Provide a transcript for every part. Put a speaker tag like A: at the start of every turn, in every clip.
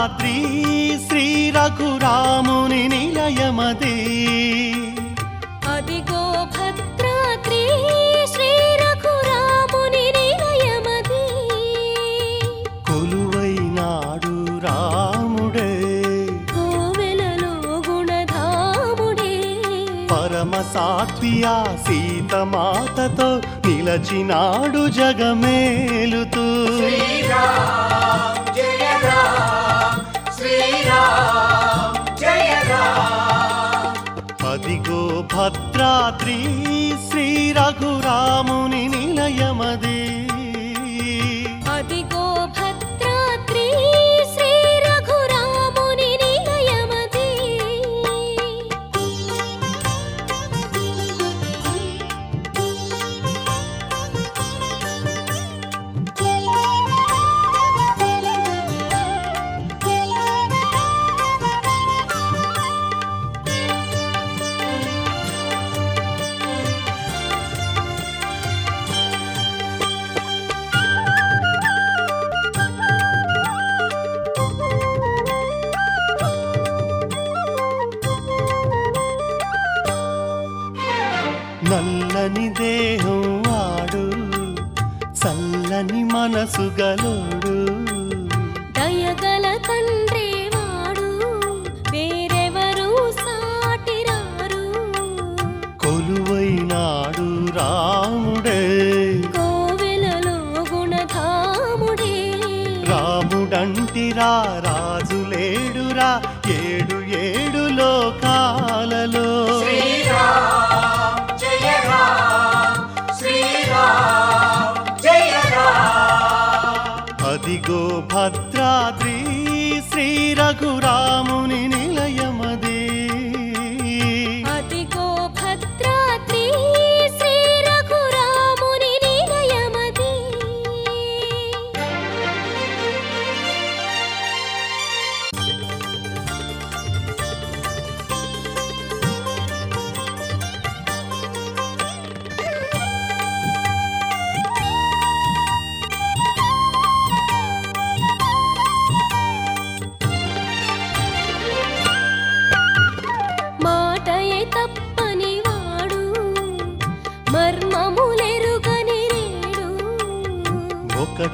A: భద్రాద్రి శ్రీ రఘురాముని నిలయమదే.
B: అదిగో భద్రాద్రి శ్రీ రఘురాముని నిలయమది.
A: కొలువైనాడు రాముడే.
B: కోవెలలో గుణధాముడే.
A: పరమ సాత్వియా సీతమాతతో నిలచినాడు జగమేలుతూ.
C: శ్రీరామ్.
A: భద్రాద్రి నల్లని దేహం వాడు చల్లని మనసు గలోడు
B: దయగల తండ్రి వాడు వేరెవరు సాటిరారు.
A: కొలువైనాడు రాముడే.
B: కోవెలలో గుణధాముడే.
A: రాముడంటిరా రాజులేడురా ఏడు ఏడు లోకాలలో.
C: శ్రీరామ్.
A: అదిగో భద్రాద్రి శ్రీ రఘురాముని
B: నిలయం.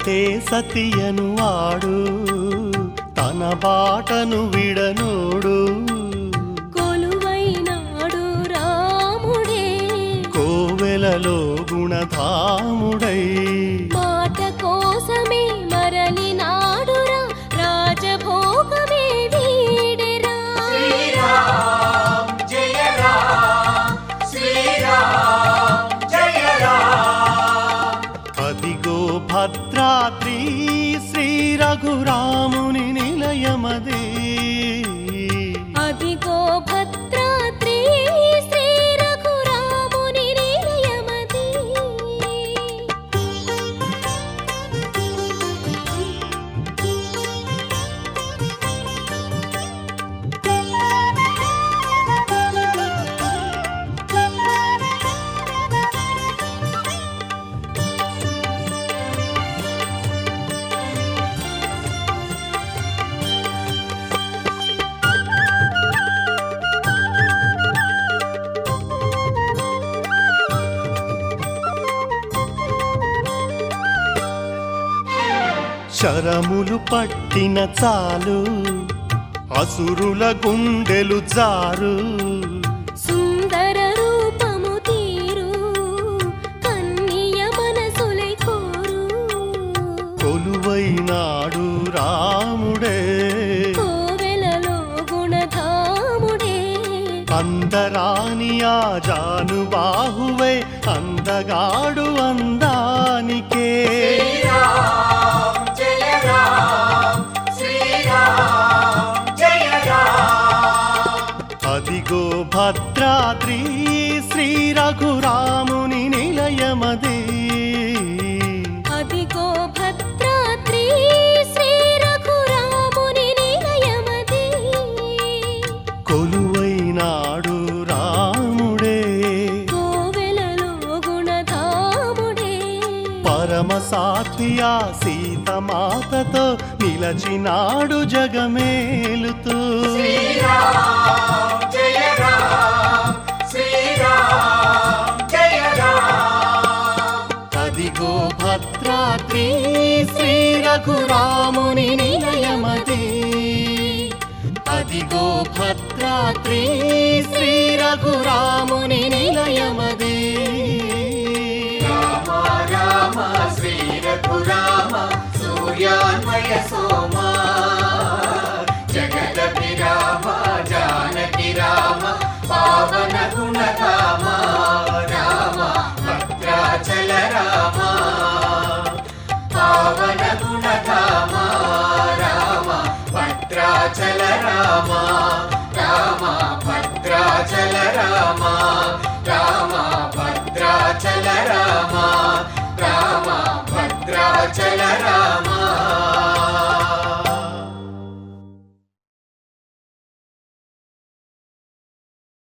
A: ఒకటే సతియను వాడు తన బాటను విడనోడు.
B: కొలువైనాడు రాముడే.
A: కోవెలలో గుణధాముడై.
B: మాట కోసమే మరలినాడురా రాజభోగమే వీడెరా.
C: శ్రీరామ్ జయ రామ్ శ్రీరామ్ జయ రామ్
A: అదిగో భద్రాద్రి శ్రీ రఘురాముని నిలయమదే
B: అదిగో
A: శరములు పట్టిన చాలు అసురుల గుండెలు జారు.
B: సుందర రూపము తీరు కన్నియ మనసులై కోరు.
A: కొలువైనాడు రాముడే
B: కోవెలలో గుణధాముడే.
A: అందరాని ఆ జానుబాహువే అందగాడు అందానికే భద్రాద్రి శ్రీ రఘురాముని నిలయమదే.
B: అదిగో భద్రాద్రి శ్రీ రఘురాముని నిలయమది.
A: కొలువైనాడు రాముడే.
B: కోవెలలో గుణధాముడే.
A: పరమ సాత్వియా సీతమాతతో నిలచినాడు జగమేలుతూ. భద్రాద్రి శ్రీ రఘురాముని నిలయమది.
C: రామ రామ శ్రీ రఘురామ సూర్యాన్వయ సో రామ రామ భద్రాచల రామ రామ భద్రాచల రామ రామ భద్రాచల రామ.